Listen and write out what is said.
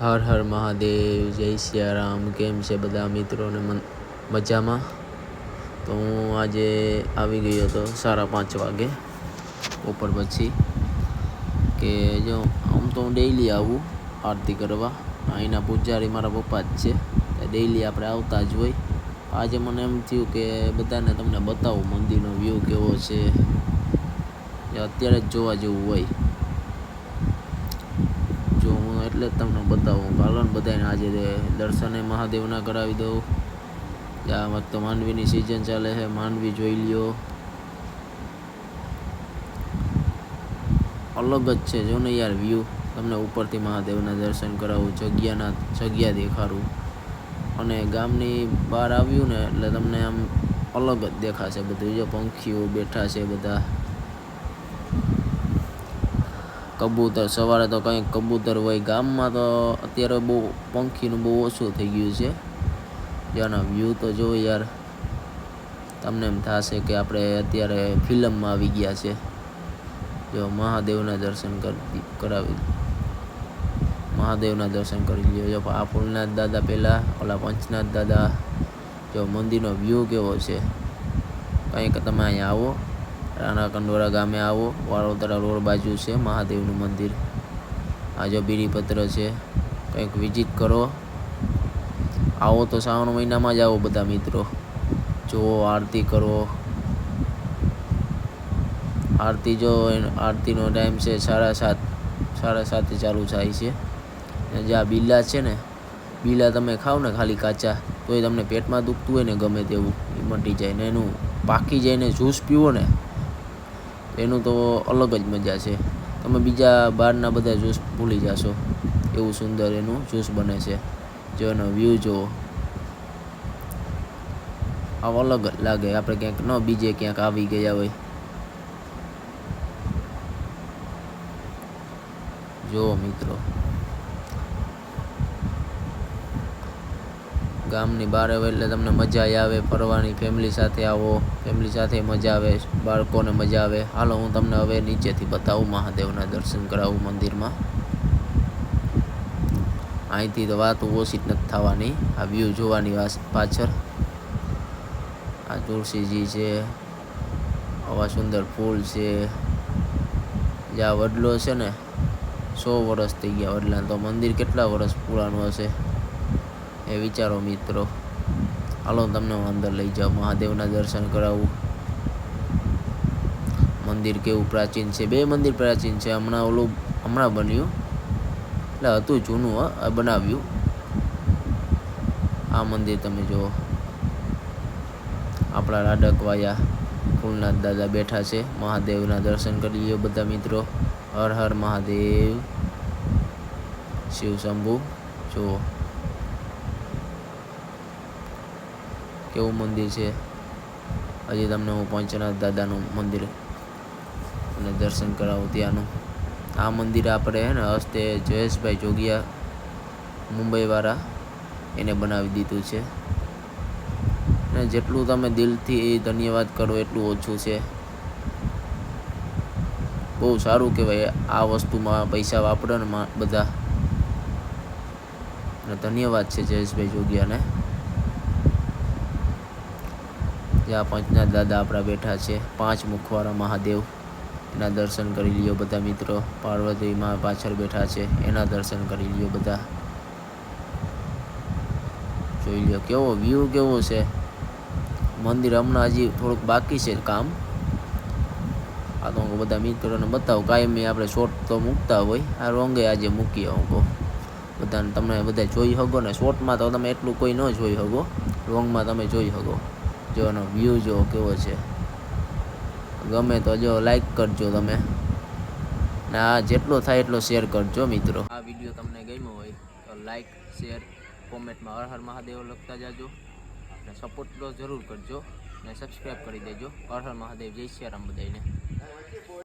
હર હર મહાદેવ, જય સિયારામ, કેમ છે બધા મિત્રોને મજામાં? તો હું આજે આવી ગયો હતો સાડા પાંચ વાગે, ઉપર પછી, કે જો આમ તો હું ડેઈલી આવું આરતી કરવા. અહીંના પૂજારી મારા પપ્પા જ છે ડેઈલી આપણે આવતા જ હોય. આજે મને એમ થયું કે બધાને તમને બતાવું મંદિરનો વ્યૂ કેવો છે. અત્યારે જ જોવા જેવું હોય. જો હું એટલે જ તમને બતાવું. હાલો ને બધાને આજે દર્શને મહાદેવના કરાવી દઉં. આ વખતે માંડવીની સિઝન ચાલે છે. માંડવી જોઈ લ્યો. અલગ જ છે. જો ને યાર વ્યૂ તમને ઉપરથી મહાદેવના દર્શન કરાવું. જગ્યાના જગ્યા દેખાડું. અને ગામની બહાર આવ્યું ને એટલે તમને આમ અલગ જ દેખાશે. બધું જો પંખીઓ બેઠા છે બધા. કબૂતર. સવારે તો કંઈક કબૂતર હોય ગામમાં તો અત્યારે બહુ પંખીનું બહુ ઓછું થઈ ગયું છે. ત્યાંના વ્યૂ તો જો યાર. તમને એમ થશે કે આપણે અત્યારે ફિલ્મમાં આવી ગયા છે. જો મહાદેવના દર્શન કરી કરાવી મહાદેવના દર્શન કરી લ્યો. જો આ ફૂલનાથ દાદા પહેલાં, ઓલા પંચનાથ દાદા, જો મંદિરનો વ્યૂ કેવો છે? કંઈક તમે અહીંયા આવો. રાણા કંડોરા ગામે આવો. વાળોતરા રોડ બાજુ છે મહાદેવનું મંદિર. આ જો બીડીપત્ર છે. કંઈક વિઝિટ કરો. આવો તો શ્રાવણ મહિનામાં જ આવો બધા મિત્રો. જુઓ, આરતી કરો. આરતી જો આરતીનો ટાઈમ છે સાડા સાત, સાડા સાતે ચાલુ થાય છે. જે આ બીલા છે ને, બીલા તમે ખાઓ ને ખાલી કાચા, તોય તમને પેટમાં દુખતું હોય ને ગમે તેવું, એ મટી જાય ને એનું પાકી જાય ને જ્યુસ પીવો ને એનું તો અલગ જ મજા છે. તમે બીજા બહારના બધા જ્યુસ ભૂલી જશો. એવું સુંદર એનું જ્યુસ બને છે. જો એનો વ્યૂ જુઓ આવ અલગ જ લાગે. આપણે ક્યાંક ન બીજે ક્યાંક આવી ગયા હોય. જુઓ મિત્રો. ગામની બહાર આવે એટલે તમને મજા આવે, ફરવાની ફેમિલી સાથે આવો ફેમિલી સાથે મજા આવે, બાળકોને મજા આવે. હાલો, હું તમને હવે નીચેથી બતાવું, મહાદેવના દર્શન કરાવું મંદિરમાં. અહીંથી તો વાત ઓછી જ નથી થવાની. આ વ્યૂ જોવાની વાત પાછળ. આ તુલસીજી છે, આવા સુંદર ફૂલ છે. જે આ વડલો છે ને, સો વર્ષ થઈ ગયા વડલા તો મંદિર કેટલા વર્ષ પુરાણું હશે? એ વિચારો મિત્રો. હાલો તમને હું અંદર લઈ જાઉં. મહાદેવના દર્શન કરાવું. મંદિર કેવું પ્રાચીન છે? બે મંદિર પ્રાચીન છે. હમણાં ઓલું, હમણાં બન્યું. એટલે હતું જૂનું બનાવ્યું. આ મંદિર તમે જુઓ. આપણા લાડકવાયા ફૂલનાથ દાદા બેઠા છે. મહાદેવના દર્શન કરી લ્યો બધા મિત્રો. હર હર મહાદેવ. શિવ શંભુ. જુઓ. કેવું મંદિર છે? હજી તમને હું પંચનાથ દાદાનું મંદિર અને દર્શન કરાવું ત્યાંનું. આ મંદિર આપણે હે ને હસ્તે જયેશભાઈ જોગિયા મુંબઈવાળા એને બનાવી દીધું છે. અને જેટલું તમે દિલથી ધન્યવાદ કરો એટલું ઓછું છે. બહુ સારું કહેવાય આ વસ્તુમાં પૈસા વાપરે ને બધા. ધન્યવાદ છે જયેશભાઈ જોગિયાને. જ્યાં પંચનાથ દાદા આપણા બેઠા છે. પાંચ મુખવાળા મહાદેવ. એના દર્શન કરી લ્યો બધા મિત્રો. પાર્વતી માં પાછળ બેઠા છે. એના દર્શન કરી લ્યો બધા. જોઈ લ્યો, કેવો વ્યૂ કેવો છે. મંદિર હમણાં હજી થોડુંક બાકી છે કામ. આ તો બધા મિત્રોને બતાવું, કાયમી આપણે શોર્ટ તો મૂકતા હોય. આ રોંગે આજે મૂકીએ હું બધાને તમે બધા જોઈ શકો ને. શોર્ટમાં તો તમે એટલું કોઈ ન જોઈ શકો રોંગમાં તમે જોઈ શકો જો એનો વ્યૂ જો કેવો છે. ગમે તો જો લાઈક કરજો તમે. ને આ જેટલો થાય એટલો શેર કરજો મિત્રો. આ વીડિયો તમને ગમ્યો હોય તો લાઈક શેર કોમેન્ટમાં હર હર મહાદેવ લખતા જાજો. ને સપોર્ટ તો જરૂર કરજો. ને સબસ્ક્રાઈબ કરી દેજો. હર હર મહાદેવ. જય સિયારામ બધાને